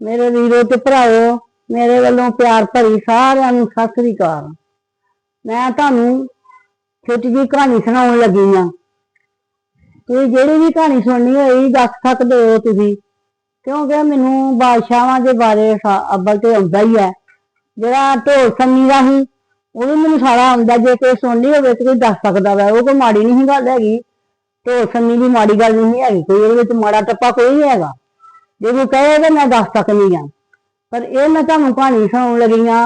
ਮੇਰੇ ਵੀਰੋ ਤੇ ਭਰਾਓ ਮੇਰੇ ਵੱਲੋਂ ਪਿਆਰ ਭਰੀ ਸਾਰਿਆਂ ਨੂੰ ਸਤਿ ਸ੍ਰੀ ਅਕਾਲ। ਮੈਂ ਤੁਹਾਨੂੰ ਛੋਟੀ ਜਿਹੀ ਕਹਾਣੀ ਸੁਣਾਉਣ ਲੱਗੀ ਆ ਤੁਸੀਂ ਜਿਹੜੀ ਵੀ ਕਹਾਣੀ ਸੁਣਨੀ ਹੋਈ ਦੱਸ ਸਕਦੇ ਹੋ ਤੁਸੀਂ। ਕਿਉਂਕਿ ਮੈਨੂੰ ਬਾਦਸ਼ਾਹਾਂ ਦੇ ਬਾਰੇ ਅੱਬਲ ਤੇ ਆਉਂਦਾ ਹੀ ਹੈ। ਜਿਹੜਾ ਢੋਲ ਸੰਨੀ ਦਾ ਸੀ, ਉਹ ਵੀ ਮੈਨੂੰ ਸਾਰਾ ਆਉਂਦਾ। ਜੇ ਕੋਈ ਸੁਣਨੀ ਹੋਵੇ ਤੇ ਕੋਈ ਦੱਸ ਸਕਦਾ ਵਾ। ਉਹ ਕੋਈ ਮਾੜੀ ਨਹੀਂ ਗੱਲ ਹੈਗੀ। ਢੋਲ ਸੰਨੀ ਦੀ ਮਾੜੀ ਗੱਲ ਨਹੀਂ ਹੈਗੀ। ਕੋਈ ਉਹਦੇ ਵਿੱਚ ਮਾੜਾ ਟੱਪਾ ਕੋਈ ਨਹੀਂ ਹੈਗਾ। ਜੇ ਕੋਈ ਕਹੇ ਤਾਂ ਮੈਂ ਦੱਸ ਸਕਦੀ ਆ ਪਰ ਇਹ ਮੈਂ ਤੁਹਾਨੂੰ ਕਹਾਣੀ ਸੁਣਾਉਣ ਲੱਗੀ ਆ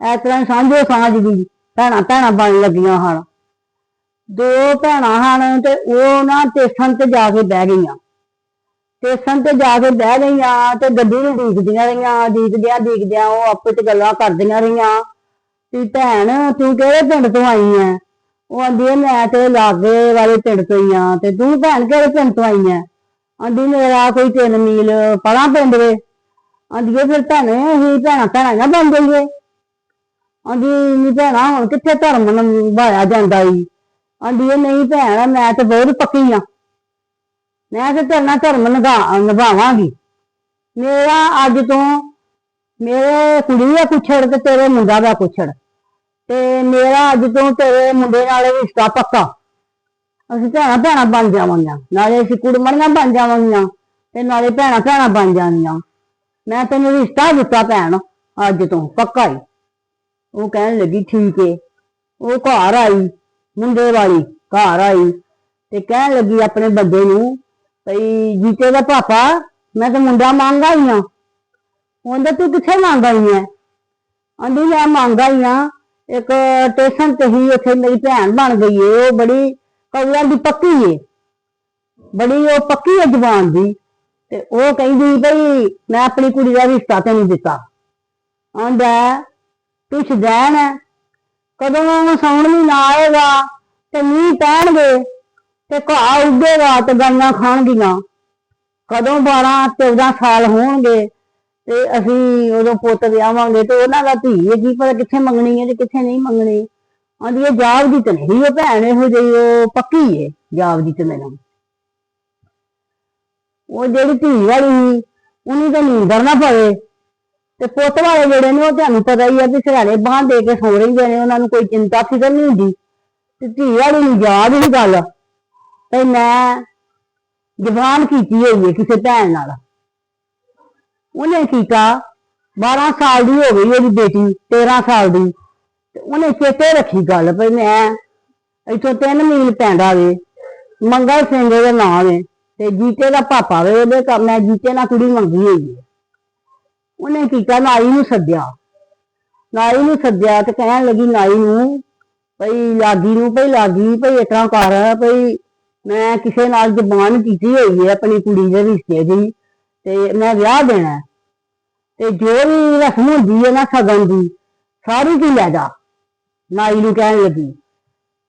ਇਸ ਤਰ੍ਹਾਂ ਸਾਂਝੋ ਸਾਂਝ ਦੀ ਭੈਣਾਂ ਭੈਣਾਂ ਬਣ ਲੱਗੀਆਂ ਹਨ। ਦੋ ਭੈਣਾਂ ਹਨ ਤੇ ਉਹ ਨਾ ਸਟੇਸ਼ਨ ਤੇ ਜਾ ਕੇ ਬਹਿ ਗਈਆਂ। ਸਟੇਸ਼ਨ ਤੇ ਜਾ ਕੇ ਬਹਿ ਗਈਆਂ ਤੇ ਗੱਡੀ ਨੂੰ ਡੀਕਦੀਆਂ ਰਹੀਆਂ, ਡੀਕਦਿਆਂ ਡੀਕਦਿਆਂ ਉਹ ਆਪਸ ਚ ਗੱਲਾਂ ਕਰਦੀਆਂ ਰਹੀਆਂ। ਵੀ ਭੈਣ, ਤੂੰ ਕਿਹੜੇ ਪਿੰਡ ਤੋਂ ਆਈ ਐ ਉਹ ਆਂਦੀ ਐ ਮੈਂ ਤੇ ਲਾਗੇ ਵਾਲੇ ਪਿੰਡ ਤੋਂ ਹੀ ਆ ਤੇ ਤੂੰ ਭੈਣ ਕਿਹੜੇ ਪਿੰਡ ਤੋਂ ਆਈ ਐ ਆਂਦੀ ਮੇਰਾ ਕੋਈ 3 ਮੀਲ ਪਰਾਂ ਪਿੰਡ ਵੇ ਆਂਦੀ ਇਹ ਫਿਰ ਭੈਣੇ, ਅਸੀਂ ਭੈਣਾਂ ਭੈਣਾਂ ਨਾ ਬਣ ਜਾਈਏ। ਆਂਦੀ ਨੀ ਭੈਣਾ ਹੁਣ ਕਿੱਥੇ ਧਰਮ ਨਿਭਾਇਆ ਜਾਂਦਾ ਈ। ਆਂਦੀ ਇਹ ਨਹੀਂ ਭੈਣ, ਮੈਂ ਤੇ ਬਹੁਤ ਪੱਕੀ ਆ। ਮੈਂ ਤੇ ਤੇਰੇ ਧਰਮ ਨਿਭਾ, ਨਿਭਾਵਾਂਗੀ। ਮੇਰਾ ਅੱਜ ਤੋਂ ਮੇਰੇ ਕੁੜੀ ਦਾ ਕੁਛੜ ਤੇ ਤੇਰੇ ਮੁੰਡਾ ਦਾ ਕੁਛੜ ਤੇ ਮੇਰਾ ਅੱਜ ਤੋਂ ਤੇਰੇ ਮੁੰਡੇ ਨਾਲ ਰਿਸ਼ਤਾ ਪੱਕਾ। ਅਸੀਂ ਭੈਣਾਂ ਭੈਣਾਂ ਬਣ ਜਾਵਾਂਗੀਆਂ। ਨਾਲੇ ਅਸੀਂ ਕੁੜਮਣੀਆਂ ਬਣ ਜਾਵਾਂਗੀਆਂ ਤੇ ਨਾਲੇ ਭੈਣਾਂ ਭੈਣਾਂ ਬਣ ਜਾਣੀਆਂ। ਮੈਂ ਤੈਨੂੰ ਰਿਸ਼ਤਾ ਦਿੱਤਾ ਭੈਣ, ਅੱਜ ਤੋਂ, ਪੱਕਾ ਹੀ। ਉਹ ਕਹਿਣ ਲੱਗੀ, ਠੀਕ ਏ। ਉਹ ਘਰ ਆਈ, ਮੁੰਡੇ ਵਾਲੀ ਘਰ ਆਈ ਤੇ ਕਹਿਣ ਲੱਗੀ ਆਪਣੇ ਬੰਦੇ ਨੂੰ, ਭਈ ਜੀਤੇ ਦਾ ਪਾਪਾ ਮੈਂ ਤਾਂ ਮੁੰਡਾ ਮੰਗ ਆਈ ਆ। ਉਹਦਾ ਤੂੰ ਕਿੱਥੇ ਮੰਗ ਆਈ ਐ ਆਂਦੀ, ਮੈਂ ਮੰਗ ਆਈ ਆ। ਇੱਕ ਸਟੇਸ਼ਨ ਤੇ ਹੀ ਉੱਥੇ ਮੇਰੀ ਭੈਣ ਬਣ ਗਈ ਏ। ਉਹ ਬੜੀ ਕੌਲਾਂ ਦੀ ਪੱਕੀ ਏ। ਬੜੀ ਉਹ ਪੱਕੀ ਏ ਜਵਾਨ ਦੀ। ਤੇ ਉਹ ਕਹਿੰਦੀ ਭਈ ਮੈਂ ਆਪਣੀ ਕੁੜੀ ਦਾ ਰਿਸ਼ਤਾ ਤੈਨੂੰ ਦਿੱਤਾ। ਆਂਦਾ ਤੂੰ ਸ਼ਦੈਣ ਹੈ ਕਦੋਂ ਸੌਣ ਵੀ ਨਾ ਆਏਗਾ ਤੇ ਮੀਂਹ ਪੈਣਗੇ ਤੇ ਘਾਹ ਉੱਗੇਗਾ ਤੇ ਗਾਈਆਂ ਖਾਣਗੀਆਂ। ਕਦੋਂ 12 14 ਸਾਲ ਹੋਣਗੇ ਤੇ ਅਸੀਂ ਉਦੋਂ ਪੁੱਤ ਵਿਆਹਾਂਗੇ ਤੇ ਉਹਨਾਂ ਦਾ ਧੀ ਹੈ ਕੀ ਪਤਾ ਕਿੱਥੇ ਮੰਗਣੀ ਹੈ ਤੇ ਕਿੱਥੇ ਨਹੀਂ ਮੰਗਣੀ। ਆਂਦੀ ਇਹ ਜਾਬ ਦੀ ਤੇ ਨਹੀਂ, ਉਹ ਭੈਣ ਇਹੋ ਜਿਹੀ, ਉਹ ਪੱਕੀ ਏ, ਜਾਬ ਦੀ ਤੇ ਮੈਨੂੰ। ਉਹ ਜਿਹੜੀ ਧੀ ਵਾਲੀ ਸੀ, ਉਹਨੂੰ ਤਾਂ ਨੀਂਦਰ ਨਾ ਪਵੇ। ਤੇ ਪੁੱਤ ਵਾਲੇ ਜਿਹੜੇ ਨੇ, ਉਹ ਤੁਹਾਨੂੰ ਪਤਾ ਹੀ ਆ ਵੀ ਸਿਰਾਣੇ ਬਾਂਹ ਦੇ ਕੇ ਸੌ ਰਹਿੰਦੇ ਨੇ, ਉਹਨਾਂ ਨੂੰ ਕੋਈ ਚਿੰਤਾ ਫਿਕਰ ਨਹੀਂ ਹੁੰਦੀ। ਤੇ ਧੀ ਵਾਲੀ ਨੂੰ ਯਾਦ ਹੀ ਗੱਲ। ਤੇ ਮੈਂ ਜ਼ਬਾਨ ਕੀਤੀ ਹੋਈ ਹੈ ਕਿਸੇ ਭੈਣ ਨਾਲ। ਉਹਨੇ ਕੀਤਾ 12 ਸਾਲ ਦੀ ਹੋ ਗਈ ਉਹਦੀ ਬੇਟੀ 13 ਸਾਲ ਦੀ। ਤੇ ਉਹਨੇ ਚੇਤੇ ਰੱਖੀ ਗੱਲ ਭਈ ਮੈਂ ਇਥੋਂ ਤਿੰਨ ਮੀਲ ਪੈਂਦਾ ਵੇ, ਮੰਗਲ ਸਿੰਘ ਦਾ ਨਾਮ ਹੈ ਤੇ ਜੀਤੇ ਦਾ ਪਾਪਾ ਵੇ ਉਹਦੇ ਘਰ, ਮੈਂ ਜੀਤੇ ਨਾਲ ਕੁੜੀ ਮੰਗੀ ਹੋਈ ਹੈ ਉਹਨੇ ਕੀਤਾ ਨਾਈ ਨੂੰ ਸੱਦਿਆ। ਨਾਈ ਨੂੰ ਸੱਦਿਆ ਤੇ ਕਹਿਣ ਲੱਗੀ, ਨਾਈ ਨੂੰ ਭਈ ਲਾਗੀ ਨੂੰ ਭਈ ਲਾਗੀ, ਭਈ ਇਸ ਤਰ੍ਹਾਂ ਕਰ, ਭਈ ਮੈਂ ਕਿਸੇ ਨਾਲ ਜ਼ਬਾਨ ਕੀਤੀ ਹੋਈ ਹੈ ਆਪਣੀ ਕੁੜੀ ਦੇ ਰਿਸ਼ਤੇ ਦੀ, ਤੇ ਮੈਂ ਵਿਆਹ ਦੇਣਾ। ਤੇ ਜੋ ਵੀ ਰਸਮ ਹੁੰਦੀ ਹੈ ਨਾ ਸਗਨ ਦੀ, ਸਾਰੀ ਕੀ ਲੈ ਜਾ। ਨਾਈ ਨੂੰ ਕਹਿਣ ਲੱਗੀ।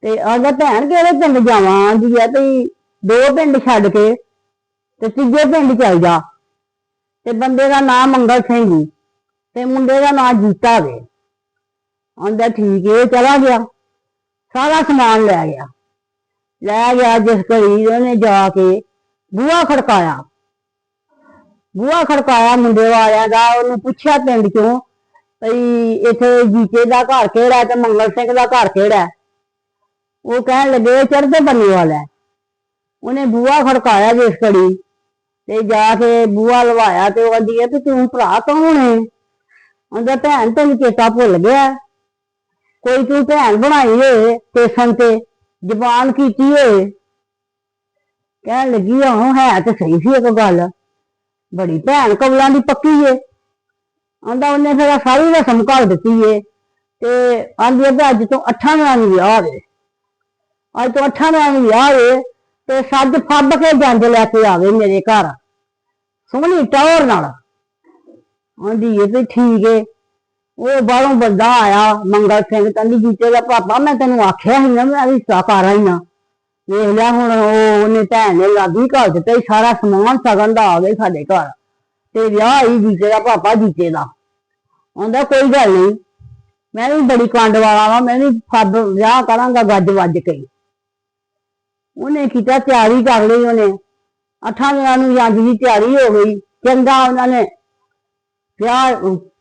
ਤੇ ਆਂਦਾ ਭੈਣ ਕਿਹੜੇ ਪਿੰਡ ਜਾਵਾਂ ਆਂਦੀ ਹੈ ਭਈ ਦੋ ਪਿੰਡ ਛੱਡ ਕੇ ਤੇ ਤੀਜੇ ਪਿੰਡ ਚਲ ਜਾ। ਤੇ ਬੰਦੇ ਦਾ ਨਾਮ ਮੰਗਲ ਸਿੰਘ ਜੀ ਤੇ ਮੁੰਡੇ ਦਾ ਨਾਮ ਜੀਤਾ ਵੇ। ਆਂਦਾ ਠੀਕ ਏ, ਚਲਾ ਗਿਆ। ਸਾਰਾ ਸਮਾਨ ਲੈ ਗਿਆ। ਲੈ ਗਿਆ ਜਿਸ ਘੜੀ ਉਹਨੇ ਜਾ ਕੇ ਬੂਹਾ ਖੜਕਾਇਆ। ਬੂਹਾ ਖੜਕਾਇਆ ਮੁੰਡੇ ਵਾਲਿਆਂ ਦਾ, ਉਹਨੂੰ ਪੁੱਛਿਆ ਪਿੰਡ ਚੋਂ ਭਈ ਇੱਥੇ ਜੀਤੇ ਦਾ ਘਰ ਕਿਹੜਾ ਤੇ ਮੰਗਲ ਸਿੰਘ ਦਾ ਘਰ ਕਿਹੜਾ ਉਹ ਕਹਿਣ ਲੱਗੇ ਚੜਦੇ ਬੰਨੇ ਵਾਲਾ ਉਹਨੇ ਬੂਹਾ ਖੜਕਾਇਆ ਜਿਸ ਘੜੀ ਤੇ ਜਾ ਕੇ ਬੂਹਾ ਲਵਾਇਆ ਤੇ ਉਹ ਕਹਿੰਦੀ ਹੈ ਕਿ ਤੂੰ ਭਰਾ ਕੌਣ ਹੈ? ਉਹਦਾ ਭੈਣ ਤੈਨੂੰ ਚੇਤਾ ਭੁੱਲ ਗਿਆ ਕੋਈ ਤੂੰ ਭੈਣ ਬਣਾਈ ਏ ਸਟੇਸ਼ਨ ਤੇ ਜ਼ਬਾਨ ਕੀਤੀ ਏ। ਕਹਿਣ ਲੱਗੀ ਉਹ ਹੈ ਤੇ ਸਹੀ ਸੀ ਇੱਕ ਗੱਲ। ਬੜੀ ਭੈਣ ਕਬਲਾਂ ਦੀ ਪੱਕੀ ਏ। ਆਂਦਾ ਉਹਨੇ ਫਿਰ ਸਾਰੀ ਰਸਮ ਕਰ ਦਿੱਤੀ ਏ। ਤੇ ਆਂਦੀ ਹੈ ਅੱਜ ਤੋਂ 8 ਨੂੰ ਵਿਆਹ ਵੇ। ਅੱਜ ਤੋਂ 8 ਨੂੰ ਵਿਆਹ ਵੇ ਤੇ ਸੱਜ ਫੱਬ ਕੇ ਜੰਜ ਲੈ ਕੇ ਆਵੇ ਮੇਰੇ ਘਰ। ਸੋਹਣੀ ਟੌਰ ਨਾਲ। ਆਂਦੀ ਇਹ ਵੀ ਠੀਕ ਏ। ਉਹ ਬਾਹਰੋਂ ਬੰਦਾ ਆਇਆ, ਮੰਗਲ ਸਿੰਘ, ਕਹਿੰਦੀ ਜੀਤੇ ਦਾ ਪਾਪਾ ਮੈਂ ਤੈਨੂੰ ਆਖਿਆ ਸੀ ਨਾ, ਮੈਂ ਰਿਸ਼ਤਾ ਕਰ ਆਈ ਨਾ ਵੇਖ ਲਿਆ ਹੁਣ ਉਹ, ਉਹਨੇ ਭੈਣ ਨੇ ਲਾਗੀ ਘਰ ਦਿੱਤਾ ਸਾਰਾ ਸਮਾਨ ਸਗਨ ਦਾ ਆ ਗਿਆ ਸਾਡੇ ਘਰ। ਤੇ ਵਿਆਹ ਹੀ ਜੀਤੇ ਦਾ ਪਾਪਾ ਜੀਤੇ ਦਾ। ਆਂਦਾ ਕੋਈ ਗੱਲ ਨਹੀਂ। ਮੈਂ ਵੀ ਬੜੀ ਕੰਡ ਵਾਲਾ ਵਾਂ, ਮੈਂ ਵੀ ਫੱਬ ਵਿਆਹ ਕਰਾਂਗਾ, ਗੱਜ ਵੱਜ ਕੇ। ਉਹਨੇ ਕੀਤਾ, ਤਿਆਰੀ ਕਰ ਲਈ ਉਹਨੇ। ਅੱਠਾਂ ਦਿਨਾਂ ਨੂੰ ਜੰਜ ਦੀ ਤਿਆਰੀ ਹੋ ਗਈ। ਚੰਗਾ ਉਹਨਾਂ ਨੇ। ਵਿਆਹ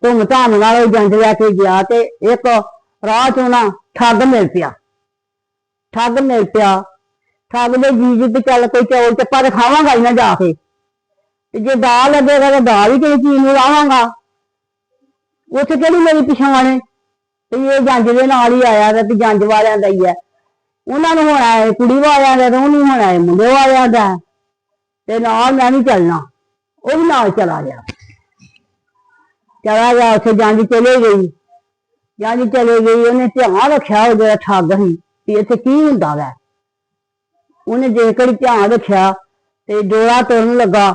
ਧੂਮ ਧਾਮ ਨਾਲ ਉਹ ਜੰਜ ਲੈ ਕੇ ਗਿਆ ਤੇ ਇੱਕ ਰਾਹ ਚ ਉਹਨਾਂ ਠੱਗ ਮਿਲ ਪਿਆ। ਠੱਗ ਮਿਲ ਪਿਆ। ਠੱਗ ਦੇ ਜੀ ਜੀ ਤੇ ਚੱਲ ਕੋਈ ਚੌਲ ਚੱਪਾ ਤੇ ਖਾਵਾਂਗਾ ਹੀ ਨਾ ਜਾ ਕੇ। ਤੇ ਜੇ ਦਾਲ ਲੱਗੇਗਾ ਤਾਂ ਦਾਲ ਹੀ ਕਿਸੇ ਚੀਜ਼ ਨੂੰ ਲਾਵਾਂਗਾ। ਉੱਥੇ ਕਿਹੜੀ ਮੇਰੀ ਪਛਾਣ ਹੈ ਤੇ ਇਹ ਜੰਜ ਦੇ ਨਾਲ ਹੀ ਆਇਆ ਤੇ ਜੰਜ ਵਾਲਿਆਂ ਦਾ ਹੀ ਹੈ ਉਹਨਾਂ ਨੂੰ ਹੋਣਾ ਹੈ ਕੁੜੀ ਵਾਲਿਆਂ ਦਾ ਤੇ ਉਹਨੂੰ ਹੋਣਾ ਹੈ ਮੁੰਡੇ ਵਾਲਿਆਂ ਦਾ। ਤੇ ਨਾਲ ਮੈਂ ਵੀ ਚੱਲਣਾ। ਉਹ ਵੀ ਨਾਲ ਚਲਾ ਗਿਆ। ਚਲਾ ਗਿਆ, ਉੱਥੇ ਜੰਜ ਚਲੇ ਗਈ। ਜੰਜ ਚਲੇ ਗਈ, ਉਹਨੇ ਧਿਆਨ ਰੱਖਿਆ ਉਹ ਜਿਹੜਾ ਠੱਗ ਸੀ ਵੀ ਇੱਥੇ ਕੀ ਹੁੰਦਾ ਵੈ। ਉਹਨੇ ਜੇ ਜੇਕਰ ਧਿਆਨ ਰੱਖਿਆ ਤੇ ਡੋਲਾ ਤੁਰਨ ਲੱਗਾ।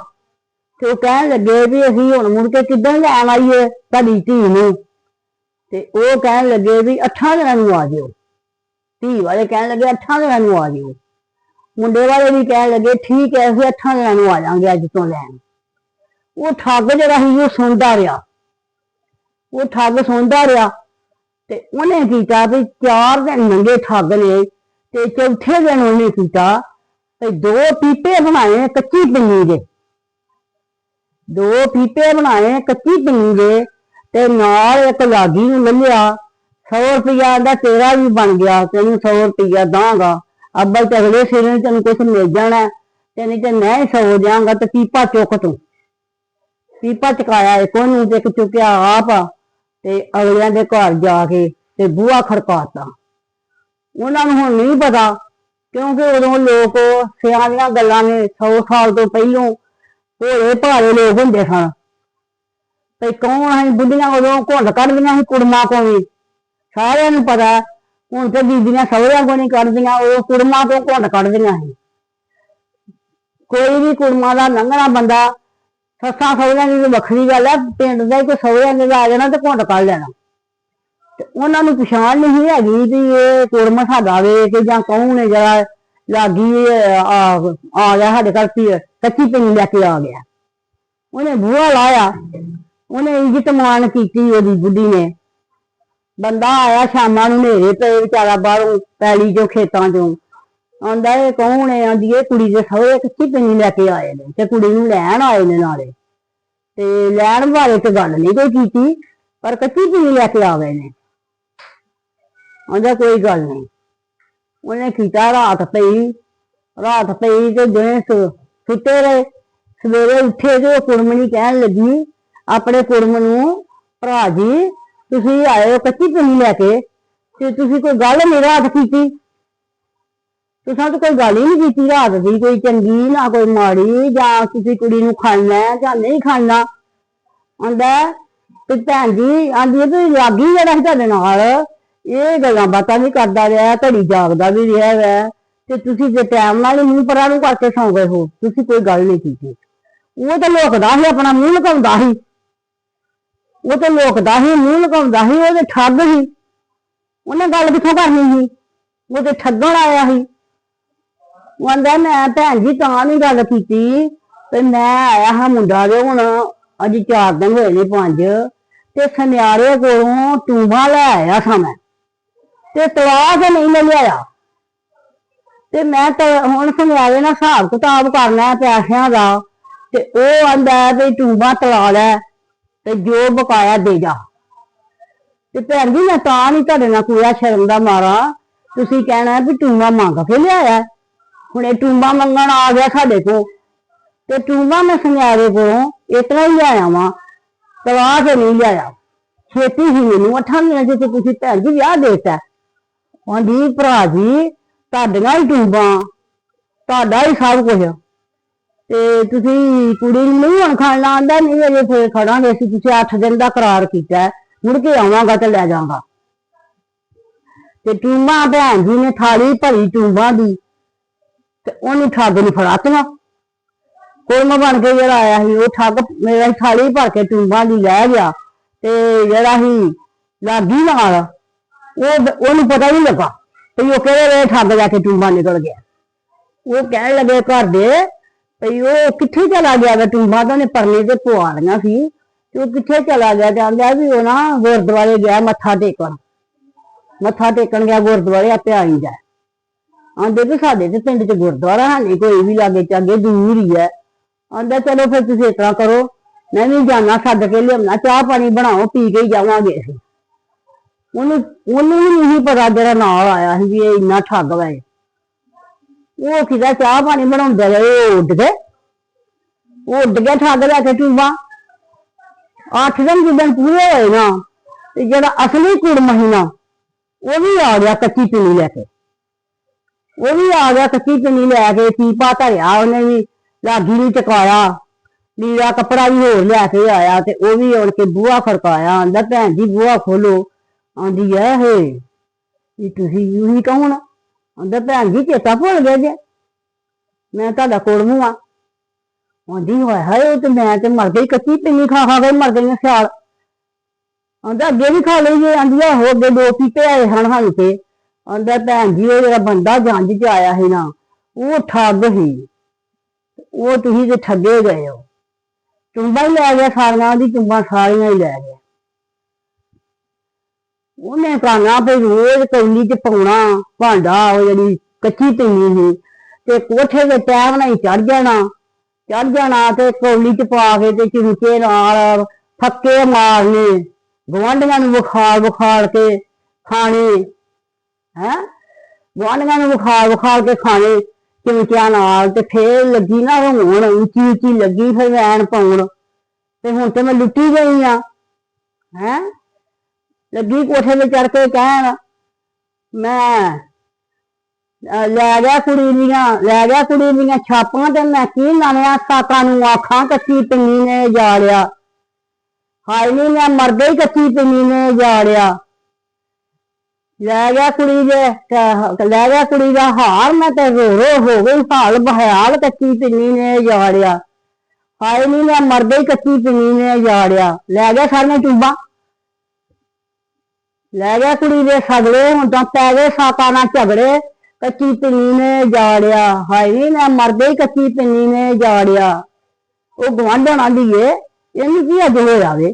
ਤੇ ਉਹ ਕਹਿਣ ਲੱਗੇ ਵੀ ਅਸੀਂ ਹੁਣ ਮੁੜ ਕੇ ਕਿੱਦਾਂ ਲੈਣ ਆਈਏ ਤੁਹਾਡੀ ਧੀ ਨੂੰ। ਤੇ ਉਹ ਕਹਿਣ ਲੱਗੇ ਵੀ ਅੱਠਾਂ ਦਿਨਾਂ ਨੂੰ ਆ ਜਿਓ। ਧੀ ਵਾਲੇ ਕਹਿਣ ਲੱਗੇ ਅੱਠਾਂ ਦਿਨਾਂ ਨੂੰ ਆ ਜਿਓ। ਮੁੰਡੇ ਵਾਲੇ ਵੀ ਕਹਿਣ ਲੱਗੇ, ਠੀਕ ਹੈ, ਅਸੀਂ ਅੱਠਾਂ ਦਿਨਾਂ ਨੂੰ ਆ ਜਾਾਂਗੇ ਅੱਜ ਤੋਂ ਲੈਣ। ਉਹ ਠੱਗ ਜਿਹੜਾ ਸੀ, ਉਹ ਸੁਣਦਾ ਰਿਹਾ। ਉਹ ਠੱਗ ਸੁਣਦਾ ਰਿਹਾ ਤੇ ਉਹਨੇ ਕੀਤਾ ਵੀ ਚਾਰ ਦਿਨ ਲੰਗੇ ਠੱਗ ਨੇ ਤੇ ਚੌਥੇ ਦਿਨ ਉਹਨੇ ਕੀਤਾ ਤੇ ਦੋ ਪੀਪੇ ਬਣਾਏ ਕੱਚੀ ਪਿੰਨੀ ਦੇ। ਦੋ ਪੀਪੇ ਬਣਾਏ ਕੱਚੀ ਪੰਨੀ ਦੇ ਤੇ ਨਾਲ ਇੱਕ ਲਾਗੀ ਨੂੰ ਲੱਲਿਆ। 100 ਰੁਪਇਆ ਦਾ ਤੇਰਾ ਵੀ ਬਣ ਗਿਆ, ਤੈਨੂੰ 100 ਰੁਪਇਆ ਦਾਂਗਾ। ਅੱਬਲ ਤੇ ਅਗਲੇ ਸਿਰ ਨੂੰ ਤੈਨੂੰ ਕੁਝ ਮਿਲ ਜਾਣਾ ਤੇ ਨਹੀਂ ਤੇ ਮੈਂ ਹੀ ਸੌ ਜਾਵਾਂਗਾ ਤੇ ਪੀਪਾ ਚੁੱਕ ਤੂੰ। ਪੀਪਾ ਚਕਾਇਆ ਇੱਕ ਉਹਨੂੰ ਤੇ ਇੱਕ ਚੁੱਕਿਆ ਆਪ, ਤੇ ਅਗਲਿਆਂ ਦੇ ਘਰ ਜਾ ਕੇ ਤੇ ਬੂਹਾ ਖੜਕਾਤਾ। ਉਹਨਾਂ ਨੂੰ ਹੁਣ ਨਹੀਂ ਪਤਾ, ਕਿਉਂਕਿ ਉਦੋਂ ਲੋਕ ਸਿਆਣੀਆਂ ਗੱਲਾਂ ਨੇ 100 ਸਾਲ ਤੋਂ ਪਹਿਲੋਂ ਭੋਲੇ ਭਾਲੇ ਲੋਕ ਹੁੰਦੇ ਸਨ ਤੇ ਕੌਣ ਹੈ ਬੁੱਢੀਆਂ ਉਦੋਂ ਘੁੰਡ ਕੱਢਦੀਆਂ ਸੀ ਕੁੜਮਾਂ ਕੋਲ ਵੀ? ਸਾਰਿਆਂ ਨੂੰ ਪਤਾ, ਹੁਣ ਤੇ ਬੀਬੀਆਂ ਸਹੁਰਿਆਂ ਕੋਲ ਨਹੀਂ ਕੱਢਦੀਆਂ, ਉਹ ਕੁੜਮਾਂ ਤੋਂ ਘੁੰਡ ਕੱਢਦੀਆਂ ਸੀ। ਕੋਈ ਵੀ ਕੁੜਮਾਂ ਦਾ ਲੰਘਣਾ ਬੰਦਾ, ਸੱਸਾਂ ਸਹੁਰਿਆਂ ਦੀ ਵੱਖਰੀ ਗੱਲ ਆ, ਪਿੰਡ ਦਾ ਹੀ ਕੋਈ ਸਹੁਰਿਆਂ ਦੇ ਆ ਜਾਣਾ ਤੇ ਘੁੰਡ ਕੱਢ ਲੈਣਾ। ਤੇ ਉਹਨਾਂ ਨੂੰ ਪਛਾਣ ਨਹੀਂ ਹੈਗੀ ਵੀ ਇਹ ਕੁੜਮ ਸਾਡਾ ਵੇ ਕਿ ਜਾਂ ਕੌਣ ਹੈ ਜਿਹੜਾ ਲਾਗੀ ਆ ਆ ਗਿਆ ਸਾਡੇ ਘਰ ਪੀ ਕੱਚੀ ਪੀਣੀ ਲੈ ਕੇ ਆ ਗਿਆ। ਉਹਨੇ ਬੂਹਾ ਲਾਇਆ, ਉਹਨੇ ਇੱਜ਼ਤ ਮਾਣ ਕੀਤੀ ਉਹਦੀ ਬੁੱਢੀ ਨੇ। ਬੰਦਾ ਆਇਆ ਸ਼ਾਮਾਂ ਨੂੰ ਨੇਰੇ ਪਏ ਵਿਚਾਰਾ ਬਾਹਰੋਂ ਪੈਲੀ ਚੋਂ ਖੇਤਾਂ ਚੋਂ। ਆਂਦਾ, ਇਹ ਕੌਣ ਹੈ? ਆਂਦੀ, ਇਹ ਕੁੜੀ ਦੇ ਸਹੁਰੇ ਕੱਚੀ ਪਿੰਨੀ ਲੈ ਕੇ ਆਏ ਨੇ ਤੇ ਕੁੜੀ ਨੂੰ ਲੈਣ ਆਏ ਨੇ ਨਾਲੇ। ਤੇ ਲੈਣ ਬਾਰੇ ਤੇ ਗੱਲ ਨਹੀਂ ਕੋਈ ਕੀਤੀ, ਪਰ ਕੱਚੀ ਪਿੰਨੀ ਲੈ ਕੇ ਆ ਗਏ ਨੇ। ਆਂਦਾ, ਕੋਈ ਗੱਲ ਨਹੀਂ। ਉਹਨੇ ਕੀਤਾ ਰਾਤ ਪਈ ਰਾਤ ਪਈ ਤੇ ਦਿਨੇ ਸੁੱਤੇ ਰਹੇ ਸਵੇਰੇ ਉੱਠੇ ਤੇ ਕੁੜਮਣੀ ਕਹਿਣ ਲੱਗੀ ਆਪਣੇ ਕੁੜਮ ਨੂੰ ਭਰਾ ਜੀ ਤੁਸੀਂ ਆਏ ਹੋ ਕੱਚੀ ਪਿੰਨੀ ਲੈ ਕੇ ਤੇ ਤੁਸੀਂ ਕੋਈ ਗੱਲ ਨਹੀਂ ਰਾਤ ਕੀਤੀ ਤੁਸੀਂ ਤਾਂ ਕੋਈ ਗੱਲ ਹੀ ਨਹੀਂ ਕੀਤੀ ਰਾਤ ਦੀ ਕੋਈ ਚੰਗੀ ਨਾ ਕੋਈ ਮਾੜੀ ਜਾਂ ਤੁਸੀਂ ਕੁੜੀ ਨੂੰ ਖਾਣਾ ਜਾਂ ਨਹੀਂ ਖਾਣਾ ਆਂਦਾ ਤੇ ਭੈਣ ਜੀ ਆਂਦੀ ਹੈ ਵੀ ਲਾਗੀ ਜਿਹੜਾ ਸੀ ਤੁਹਾਡੇ ਨਾਲ ਇਹ ਗੱਲਾਂ ਬਾਤਾਂ ਵੀ ਕਰਦਾ ਰਿਹਾ, ਘੜੀ ਜਾਗਦਾ ਵੀ ਰਿਹਾ ਵੈ। ਤੇ ਤੁਸੀਂ ਜੇ ਟਾਈਮ ਨਾਲ ਹੀ ਮੂੰਹ ਪਰਾਂ ਨੂੰ ਕਰਕੇ ਸੌਂ ਗਏ ਹੋ, ਤੁਸੀਂ ਕੋਈ ਗੱਲ ਨਹੀਂ ਕੀਤੀ। ਉਹ ਤਾਂ ਲੋਕਦਾ ਸੀ, ਆਪਣਾ ਮੂੰਹ ਲੁਕਾਉਂਦਾ ਸੀ। ਉਹ ਤਾਂ ਲੋਕਦਾ ਸੀ, ਮੂੰਹ ਲੁਕਾਉਂਦਾ ਸੀ, ਉਹਦੇ ਠੱਗ ਸੀ। ਉਹਨੇ ਗੱਲ ਕਿੱਥੋਂ ਕਰਨੀ ਸੀ? ਉਹ ਤੇ ਠੱਗਣ ਆਇਆ ਸੀ। ਉਹ ਆਂਦਾ, ਮੈਂ ਭੈਣ ਜੀ ਤਾਂ ਨਹੀਂ ਗੱਲ ਕੀਤੀ। ਤੇ ਮੈਂ ਆਇਆ ਹਾਂ ਮੁੰਡਾ ਦੇ ਹੁਣ, ਅੱਜ 4 ਦਿਨ ਹੋਏ ਨੇ ਪੰਜ। ਤੇ ਸੁਨਿਆਰੇ ਕੋਲੋਂ ਟੂਬਾ ਲੈ ਆਇਆ ਸਾਂ ਮੈਂ। ਤੇ ਤਲਾਕ ਨਹੀਂ ਲੈ ਲਿਆਇਆ। ਤੇ ਮੈਂ ਤਾਂ ਹੁਣ ਸੁਨਿਆਰੇ ਨਾਲ ਹਿਸਾਬ ਕਿਤਾਬ ਕਰਨਾ ਪੈਸਿਆਂ ਦਾ, ਤੇ ਉਹ ਆਂਦਾ ਵੀ ਟੂਬਾ ਤਲਾ ਲੈ ਤੇ ਜੋ ਬਕਾਇਆ ਦੇ ਜਾ। ਤੇ ਭੈਣ ਜੀ, ਮੈਂ ਤਾਂ ਨਹੀਂ ਤੁਹਾਡੇ ਨਾਲ ਕੋਈ ਸ਼ਰਮ ਦਾ ਮਾਰਾ। ਤੁਸੀਂ ਕਹਿਣਾ ਵੀ ਟੂਬਾ ਮੰਗ ਕੇ ਲਿਆਇਆ। ਹੁਣ ਇਹ ਟੂਬਾ ਮੰਗਣ ਆ ਗਿਆ ਸਾਡੇ ਕੋਲ। ਤੇ ਟੂਬਾ ਮੈਂ ਸੁਨਿਆਰੇ ਕੋਲੋਂ ਇਤਨਾ ਹੀ ਲਿਆਇਆ ਵਾਂ। ਤਲਾ ਕੇ ਨਹੀਂ ਲਿਆਇਆ। ਛੇਤੀ ਹੀ ਮੈਨੂੰ ਅੱਠਾਂ ਦਿਨਾਂ ਚ ਤੁਸੀਂ ਭੈਣ ਜੀ ਵਿਆਹ ਦੇਤਾ। ਹਾਂਜੀ ਭਰਾ ਜੀ, ਤੁਹਾਡੀਆਂ ਹੀ ਟੂਬਾਂ, ਤੁਹਾਡਾ ਹੀ ਸਭ ਕੁਝ ਤੇ ਤੁਸੀਂ ਕੁੜੀ ਨੂੰ ਨਹੀਂ ਹੁਣ ਖਾਣ ਆਂਦਾ ਨਹੀਂ ਅਜੇ ਫੇਰ ਖੜਾਂਗੇ ਅਸੀਂ, ਤੁਸੀਂ 8 ਦਿਨ ਦਾ ਕਰਾਰ ਕੀਤਾ ਮੁੜ ਕੇ ਆਵਾਂਗਾ ਤੇ ਲੈ ਜਾਵਾਂਗਾ। ਤੇ ਟੂਬਾਂ ਭੈਣ ਜੀ ਨੇ ਥਾਲੀ ਭਰੀ ਟੂਬਾਂ ਦੀ, ਤੇ ਉਹਨੂੰ ਠੱਗ ਨੂੰ ਫੜਾਤੀਆਂ। ਕੋਲਮਾ ਬਣ ਕੇ ਜਿਹੜਾ ਆਇਆ ਸੀ, ਉਹ ਠੱਗ ਮੇਰਾ ਥਾਲੀ ਭਰ ਕੇ ਟੂਬਾਂ ਦੀ ਲੈ ਗਿਆ, ਤੇ ਜਿਹੜਾ ਸੀ ਲਾਗੀ ਨਾਲ ਉਹ ਉਹਨੂੰ ਪਤਾ ਨਹੀਂ ਲੱਗਾ ਵੀ ਉਹ ਕਿਹੜੇ ਵੇਲੇ ਠੱਗ ਜਾ ਕੇ ਟੂਬਾਂ ਨਿਕਲ ਗਿਆ। ਉਹ ਕਹਿਣ ਲੱਗੇ ਘਰ ਦੇ ਵੀ ਉਹ ਕਿੱਥੇ ਚਲਾ ਗਿਆ ਵਾ ਟੂਬਾਂ, ਤਾਂ ਨੇ ਪਰਲੇ ਤੇ ਪਵਾ ਸੀ। ਤੇ ਉਹ ਕਿੱਥੇ ਚਲਾ ਗਿਆ? ਕਹਿੰਦਾ ਵੀ ਉਹ ਨਾ ਗੁਰਦੁਆਰੇ ਗਿਆ ਮੱਥਾ ਟੇਕਣ। ਮੱਥਾ ਟੇਕਣ ਗਿਆ, ਗੁਰਦੁਆਰੇ ਆਪੇ ਆਈ ਜਾ। ਆਂਦੇ ਵੀ ਸਾਡੇ ਤੇ ਪਿੰਡ 'ਚ ਗੁਰਦੁਆਰਾ ਹੈ ਨਹੀਂ, ਕੋਈ ਵੀ ਲਾਗੇ ਚਾਗੇ ਦੂਰ ਹੀ ਹੈ। ਆਂਦਾ ਚਲੋ ਫਿਰ ਤੁਸੀਂ ਇਸ ਤਰ੍ਹਾਂ ਕਰੋ, ਮੈਂ ਵੀ ਜਾਣਾ ਛੱਡ ਕੇ ਲਿਆਉਣਾ ਚਾਹ ਪਾਣੀ ਬਣਾਓ, ਪੀ ਕੇ ਹੀ ਜਾਵਾਂਗੇ ਅਸੀਂ। ਉਹਨੂੰ ਉਹਨੂੰ ਵੀ ਨਹੀਂ ਪਤਾ ਜਿਹੜਾ ਨਾਲ ਆਇਆ ਸੀ ਵੀ ਇਹ ਇੰਨਾ ਠੱਗ ਵਾ ਇਹ। ਉਹ ਕਿਦਾ ਚਾਹ ਪਾਣੀ ਬਣਾਉਂਦੇ ਰਹੇ, ਉਹ ਉੱਡ ਗਏ। ਉਹ ਉੱਡ ਗਿਆ ਠੱਗ ਲੈ ਕੇ ਟੂਬਾ ਅੱਠ ਦਿਨ ਜਿੱਦਣ ਪੂਰੇ ਹੋਏ ਨਾ, ਤੇ ਜਿਹੜਾ ਅਸਲੀ ਕੁੜ ਮਹੀਨਾ ਉਹ ਵੀ ਆ ਗਿਆ ਕੱਚੀ ਪਿੰਨੀ ਲੈ ਕੇ। ਉਹ ਵੀ ਆ ਗਿਆ ਕੱਚੀ ਪਿੰਨੀ ਲੈ ਕੇ, ਪੀਪਾ ਧਰਿਆ ਉਹਨੇ ਵੀ ਲਾਗੀ ਨੂੰ ਚਕਾਇਆ। ਲੀੜਾ ਕੱਪੜਾ ਵੀ ਹੋਰ ਲੈ ਕੇ ਆਇਆ ਤੇ ਉਹ ਵੀ ਉੜ ਕੇ ਬੂਹਾ ਖੜਕਾਇਆ, ਆਂਦਾ ਭੈਣ ਜੀ ਬੂਹਾ ਖੋਲੋ। ਆਂਦੀ ਐ ਹੇ ਇਹ ਤੁਸੀਂ ਯੂ ਹੀ ਕੌਣ ਆਂਦਾ, ਭੈਣ ਜੀ, ਚੇਤਾ ਭੁੱਲ ਗਿਆ ਜੇ। ਮੈਂ ਤੁਹਾਡਾ ਕੋੜਮੂ ਆ। ਆਂਦੀ ਹੋਇਆ ਹਾਏ, ਉਹ ਤੇ ਮੈਂ ਤੇ ਮਰ ਗਈ, ਕੱਚੀ ਪਿੰਨੀ ਖਾ ਖਾ ਕੇ ਮਰ ਗਈ ਸਿਆਲ। ਆਂਦਾ, ਅੱਗੇ ਵੀ ਖਾ ਲਈਏ ਆਂਦੀ ਹੋ ਅੱਗੇ ਦੋ ਪੀਤੇ ਆਏ ਹਨ ਹਨ ਤੇ। ਆਂਦਾ, ਭੈਣ ਜੀ ਉਹ ਜਿਹੜਾ ਬੰਦਾ ਜੰਜ ਚ ਆਇਆ ਸੀ ਨਾ, ਉਹ ਠੱਗ ਸੀ। ਉਹ ਤੁਸੀਂ ਤੇ ਠੱਗੇ ਗਏ ਹੋ। ਚੁੰਬਾ ਹੀ ਲੈ ਗਿਆ ਸਾਰੀਆਂ ਦੀ, ਚੁੰਬਾ ਸਾਰੀਆਂ ਹੀ ਲੈ ਗਿਆ। ਉਹਨੇ ਕਹਣਾ ਵੀ ਰੋਜ਼ ਕੌਲੀ ਚ ਪਾਉਣਾ, ਭਾਂਡਾ ਉਹ ਜਿਹੜੀ ਕੱਚੀ ਪਿੰਨੀ ਸੀ, ਤੇ ਕੋਠੇ ਦੇ ਟਾਈਮ ਨਾਲ ਹੀ ਚੜ ਜਾਣਾ ਚੜ ਜਾਣਾ ਤੇ ਕੌਲੀ ਚ ਪਾ ਕੇ ਤੇ ਚਿਮਚੇ ਨਾਲ ਫੱਕੇ ਮਾਰਨੇ ਗਵਾਂਢੀਆਂ ਨੂੰ ਬੁਖਾਰ ਬੁਖਾਰ ਕੇ ਖਾਣੇ, ਹੈ? ਗਵਾਂਢੀਆਂ ਨੂੰ ਬੁਖਾਰ ਬੁਖਾਰ ਕੇ ਖਾਣੇ ਚਿਮਚਿਆਂ ਨਾਲ ਤੇ ਫੇਰ ਲੱਗੀ ਨਾ ਹੋਣ ਉੱਚੀ ਉੱਚੀ ਲੱਗੀ ਫਿਰ ਵੈਣ ਪਾਉਣ, ਤੇ ਹੁਣ ਤੇ ਮੈਂ ਲੁੱਟੀ ਗਈ ਆ, ਹੈ? ਲੱਗੀ ਕੋਠੇ ਤੇ ਚੜ ਕੇ ਕਹਿਣ, ਮੈਂ, ਅਹ ਲੈ ਗਿਆ ਕੁੜੀ ਦੀਆਂ, ਲੈ ਗਿਆ ਕੁੜੀ ਦੀਆਂ ਛਾਪਾਂ ਤੇ ਮੈਂ ਕੀ ਨਵਿਆਂ ਸਾਕਾਂ ਨੂੰ ਆਖਾਂ ਕੱਚੀ ਪਿੰਨੀ ਨੇ ਜਾੜਿਆ ਹਾਏ ਨੀ, ਮੈਂ ਮਰ ਹੀ ਕੱਚੀ ਪਿੰਨੀ ਨੇ ਜਾੜਿਆ ਲੈ ਗਿਆ ਕੁੜੀ ਦੇ ਕ- ਲੈ ਗਿਆ ਕੁੜੀ ਦਾ ਹਾਰ, ਮੈਂ ਤੇ ਰੋ ਰੋ ਹੋ ਗਈ, ਹਾਲ ਬਹਾਲ ਕੱਚੀ ਪਿੰਨੀ ਨੇ ਜਾੜਿਆ ਹਾਏ ਨੀ, ਮੈਂ ਮਰ ਹੀ ਕੱਚੀ ਪਿੰਨੀ ਨੇ ਜਾੜਿਆ ਲੈ ਗਿਆ ਸਾਰੀਆਂ ਟੂਬਾਂ। ਲੈ ਗਿਆ ਕੁੜੀ ਦੇ ਸਗਲੇ, ਹੁਣ ਤਾਂ ਪੈ ਗਏ ਸਾਤਾ ਨਾਲ ਝਗੜੇ, ਕੱਚੀ ਪਿੰਨੀ ਨੇ ਜਾੜਿਆ, ਹਾਏ ਨੀ, ਮੈਂ ਮਰ ਗਈ ਕੱਚੀ ਪਿੰਨੀ ਨੇ ਜਾੜਿਆ। ਉਹ ਗਵਾਂਢਣਾ ਦੀ ਇਹਨੂੰ ਕੀ ਅੱਜ ਹੋਇਆ ਵੇ?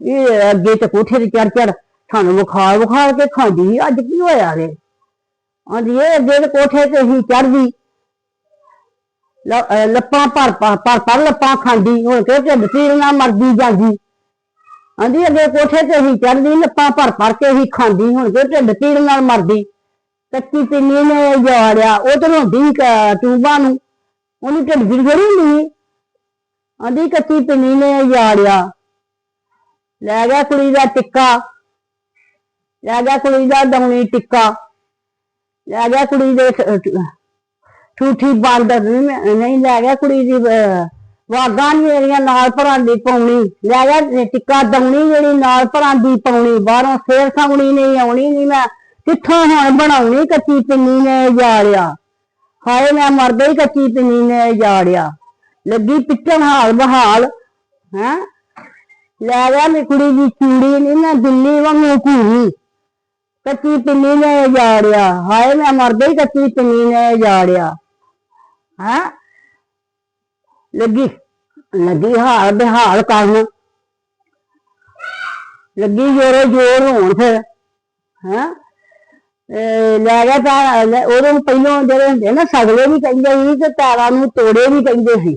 ਇਹ ਅੱਗੇ ਤੇ ਕੋਠੇ ਤੇ ਚੜ ਚੜ ਸਾਨੂੰ ਬੁਖਾਰ ਬੁਖਾਰ ਕੇ ਖਾਂਦੀ ਅੱਜ ਕੀ ਹੋਇਆ ਵੇ? ਆਂਦੀ ਇਹ ਅੱਗੇ ਤੇ ਕੋਠੇ ਤੇ ਹੀ ਚੜਦੀ ਲੱਪਾਂ ਭਰ ਭਰ ਭਰ ਲੱਪਾਂ ਖਾਂਦੀ, ਹੁਣ ਕਿ ਢਿੱਡ ਪੀੜ ਮਰਦੀ ਜਾਂਦੀ। ਆਂਦੀ ਅੱਗੇ ਕੋਠੇ ਤੇ ਹੀ ਚੜਦੀ ਲੱਪਾਂ ਭਰ ਭਰ ਕੇ ਹੀ ਖਾਂਦੀ ਹੁਣ ਕਿ ਢਿੱਡ ਪੀੜ ਨਾਲ ਮਰਦੀ। ਕੱਚੀ ਪਿੰਨੀ ਨੇ ਜਾੜਿਆ ਉਹ ਤੇ ਰੋਂਦੀ ਕ- ਨੂੰ। ਉਹਨੂੰ ਢਿੱਡ ਪੀੜ ਥੋੜੀ ਹੁੰਦੀ ਆਂਦੀ ਕੱਚੀ ਪਿੰਨੀ ਨੇ ਜਾੜਿਆ ਲੈ ਗਿਆ ਕੁੜੀ ਦਾ ਟਿੱਕਾ। ਲੈ ਗਿਆ ਕੁੜੀ ਦਾ ਦੌਣੀ ਟਿੱਕਾ। ਲੈ ਗਿਆ ਕੁੜੀ ਦੇ ਠੂਠੀ ਬੰਦ ਨਹੀਂ ਲੈ ਗਿਆ ਕੁੜੀ ਦੀ ਅਹ, ਵਾਗਾਂ ਨੀ ਜਿਹੜੀਆਂ ਨਾਲ ਭਰਾਂ ਦੀ ਪਾਉਣੀ। ਲੈ ਗਿਆ ਟਿੱਕਾ ਦੌਣੀ ਜਿਹੜੀ ਨਾਲ ਭਰਾਂ ਦੀ ਪਾਉਣੀ। ਬਾਹਰੋਂ ਫੇਰ ਸਾਉਣੀ ਨਹੀਂ, ਆਉਣੀ ਨਹੀਂ ਮੈਂ। ਕਿੱਥੋਂ ਹੁਣ ਬਣਾਉਣੀ ਕੱਚੀ ਪਿੰਨੀ ਨੇ ਜਾੜਿਆ? ਹਾਏ, ਮੈਂ ਮਰ ਗਈ ਕੱਚੀ ਪਿੰਨੀ ਨੇ ਜਾੜਿਆ। ਲੱਗੀ ਪਿੱਟਣ ਹਾਲ ਬਹਾਲ, ਹੈ? ਲੈ ਗਿਆ ਮੇਰੀ ਕੁੜੀ ਦੀ ਚੂੜੀ ਨਹੀਂ ਮੈਂ ਦਿੱਲੀ ਵਾਂਗੂ ਘੂਰੀ ਕੱਚੀ ਪਿੰਨੀ ਨੇ ਜਾੜਿਆ। ਹਾਏ, ਮੈਂ ਮਰ ਗਈ ਕੱਚੀ ਪਿੰਨੀ ਨੇ ਜਾੜਿਆ। ਹੈ? ਲੱਗੀ ਲੱਗੀ ਹਾਲ ਬਿਹਾਲ ਕਰਨ। ਲੱਗੀ ਜੋਰੇ ਜੋਰ ਹੋਣ ਫਿਰ, ਹੈ? ਲੈ ਗਿਆ ਤਾਂ ਲੈ- ਉਦੋਂ ਪਹਿਲੋਂ ਜਿਹੜੇ ਹੁੰਦੇ ਨਾ, ਸਗਲੇ ਵੀ ਕਹਿੰਦੇ ਸੀ ਤੇ ਪੈਰਾਂ ਨੂੰ ਤੋੜੇ ਵੀ ਕਹਿੰਦੇ ਸੀ।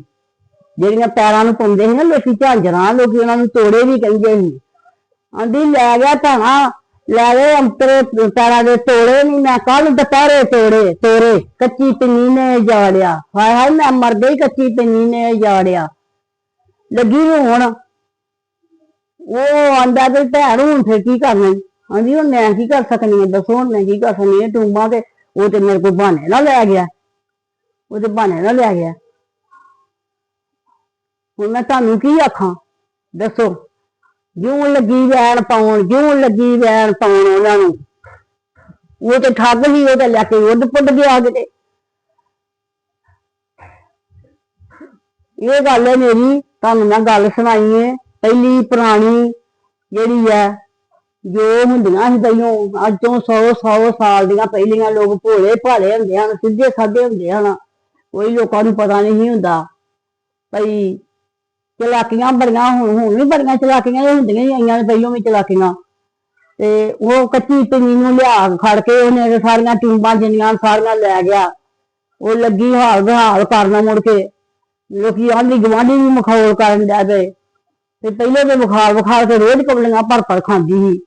ਜਿਹੜੀਆਂ ਪੈਰਾਂ ਨੂੰ ਪਾਉਂਦੇ ਸੀ ਨਾ ਲੋਕੀ, ਝਾਂਜਰਾਂ ਲੋਕੀ, ਉਹਨਾਂ ਨੂੰ ਤੋੜੇ ਵੀ ਕਹਿੰਦੇ ਸੀ। ਆਂਦੀ ਲੈ ਗਿਆ ਭੈਣਾ, ਲੈ ਗਏ ਅੰਤਰੇ ਪੈਰਾਂ ਦੇ ਤੋੜੇ ਨਹੀਂ ਮੈਂ ਕੱਲ ਦੁਪਹਿਰੇ ਤੋੜੇ ਤੋਰੇ ਕੱਚੀ ਪਿੰਨੀ ਨੇ ਜਾੜਿਆ। ਹਾਏ ਹਾਏ, ਮੈਂ ਮਰਦੇ ਗਈ ਕੱਚੀ ਪਿੰਨੀ ਨੇ ਜਾੜਿਆ। ਲੱਗੀ ਨੂੰ ਹੁਣ। ਉਹ ਆਂਦਾ ਤੇ ਭੈਣ, ਹੁਣ ਫਿਰ ਕੀ ਕਰਨਾ ਈ? ਆਂਦੀ, ਹੁਣ ਮੈਂ ਕੀ ਕਰ ਸਕਨੀ ਆ? ਦੱਸੋ, ਹੁਣ ਮੈਂ ਕੀ ਕਰ ਸਕਨੀ ਆ? ਟੂੰਬਾਂ ਤੇ, ਉਹ ਤੇ ਮੇਰੇ ਕੋਲ ਬਹਾਨੇ ਨਾਲ ਲੈ ਗਿਆ। ਉਹ ਤੇ ਬਹਾਨੇ ਨਾਲ ਲੈ ਗਿਆ। ਹੁਣ ਮੈਂ ਤੁਹਾਨੂੰ ਕੀ ਆਖਾਂ? ਦੱਸੋ। ਜਿਉਂ ਲੱਗੀ ਵੈਣ ਪਾਉਣ, ਜਿਉਂ ਲੱਗੀ ਵੈਣ ਪਾਉਣ ਉਹਨਾਂ ਨੂੰ। ਉਹ ਤੇ ਠੱਗ ਸੀ ਉਹ ਤੇ ਲੈ ਕੇ ਉੱਡ ਪੁੱਡ ਗਿਆ ਕਿਤੇ। ਇਹ ਗੱਲ ਹੈ ਮੇਰੀ, ਤੁਹਾਨੂੰ ਮੈਂ ਗੱਲ ਸੁਣਾਈ ਹੈ ਪਹਿਲੀ ਪੁਰਾਣੀ ਜਿਹੜੀ ਹੈ, ਜੋ ਹੁੰਦੀਆਂ ਸੀ ਪਹਿਲੋਂ ਅੱਜ ਤੋਂ 100 100 ਸਾਲ ਦੀਆਂ ਪਹਿਲੀਆਂ ਲੋਕ ਭੋਲੇ ਭਾਲੇ ਹੁੰਦੇ ਹਨ, ਸਿੱਧੇ ਸਾਦੇ ਹੁੰਦੇ ਹਨ, ਕੋਈ ਲੋਕਾਂ ਨੂੰ ਪਤਾ ਨਹੀਂ ਹੁੰਦਾ। ਭਈ ਚਲਾਕੀਆਂ ਬੜੀਆਂ ਹੁਣ ਹੁਣ ਵੀ ਬੜੀਆਂ ਚਲਾਕੀਆਂ ਇਹ ਹੁੰਦੀਆਂ ਹੀ ਆਈਆਂ ਨੇ ਪਹਿਲੋਂ ਵੀ ਚਲਾਕੀਆਂ। ਤੇ ਉਹ ਕੱਚੀ ਪਿੰਨੀ ਨੂੰ ਲਿਆ ਖੜ ਕੇ ਉਹਨੇ ਸਾਰੀਆਂ ਟੂੰਬਾਂ ਜਿੰਨੀਆਂ ਸਾਰੀਆਂ ਲੈ ਗਿਆ, ਉਹ ਲੱਗੀ ਹਾਲ ਬਹਾਲ ਕਰਨਾ ਮੁੜ ਕੇ। ਲੋਕੀ ਆਂਦੀ ਗਵਾਂਢੀ ਵੀ ਮਖੌਲ ਕਰਨ ਲੱਗ ਪਏ ਤੇ ਪਹਿਲੇ ਤੇ ਬੁਖਾਰ ਬੁਖਾਰ ਕੇ ਰੋਜ਼ ਕਬਲੀਆਂ ਭਰ ਭਰ ਖਾਂਦੀ ਸੀ।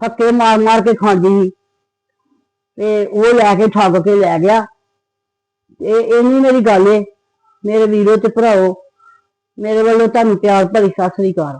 ਫੱਕੇ ਮਾਰ ਮਾਰ ਕੇ ਖਾਂਦੀ ਸੀ। ਤੇ ਉਹ ਲੈ ਕੇ ਠੱਗ ਕੇ ਲੈ ਗਿਆ। ਤੇ ਇੰਨੀ ਮੇਰੀ ਗੱਲ ਏ। ਮੇਰੇ ਵੀਰੋ ਤੇ ਭਰਾਓ, ਮੇਰੇ ਵੱਲੋਂ ਤੁਹਾਨੂੰ ਪਿਆਰ ਭਰੀ ਸਤਿ ਸ੍ਰੀ ਅਕਾਲ।